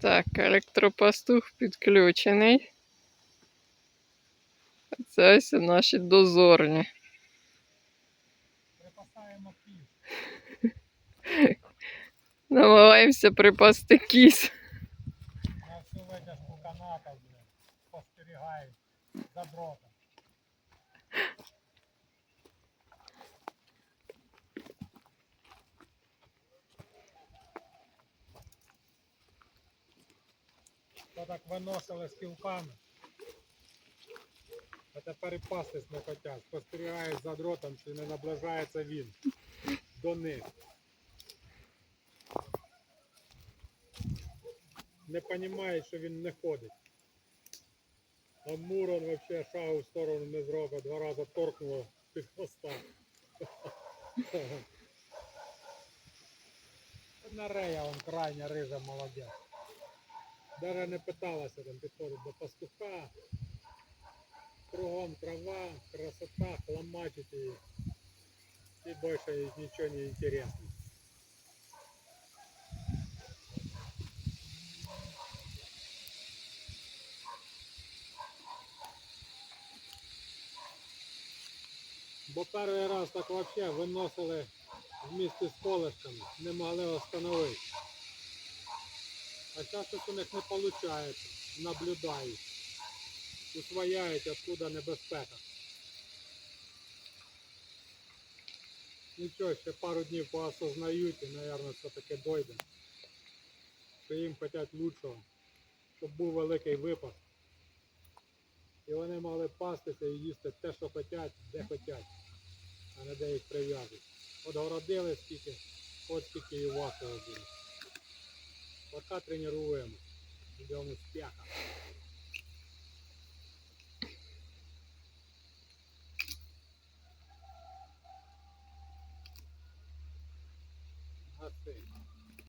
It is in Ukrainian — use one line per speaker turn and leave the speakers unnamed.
Так, електропастух підключений. Це ось наші дозорні.
Припасаємо кіз.
Намагаємося припасти кіз.
На всю витяжку каната, блін. Спостерігають за дротом. То так виносили з кілками. А тепер і пастись не хочуть. Спостерігають за дротом, чи не наближається він до них. Не розуміють, що він не ходить. А Мурон взагалі шагу в сторону не зробить, два рази торкнуло під хвоста. Одна рея, он крайня рижа молодець. Даже не питалася там підходить до пастуха. Кругом трава, красота, хламачить її. І більше нічого не інтересно. Бо перший раз так взагалі виносили вместе з колешками, не могли встановити. А зараз у них не виходить, наблюдають, усвояють, откуда небезпека. Нічого, ще пару днів поосознають і, мабуть, все-таки дойде. Що їм хочуть лучшого, щоб був великий випас. І вони могли пастися і їсти те, що хочуть, де хочуть, а не де їх прив'язують. От городили скільки, от скільки і вас буде. Пока тренуємо. Йдемо успіха. Гаси.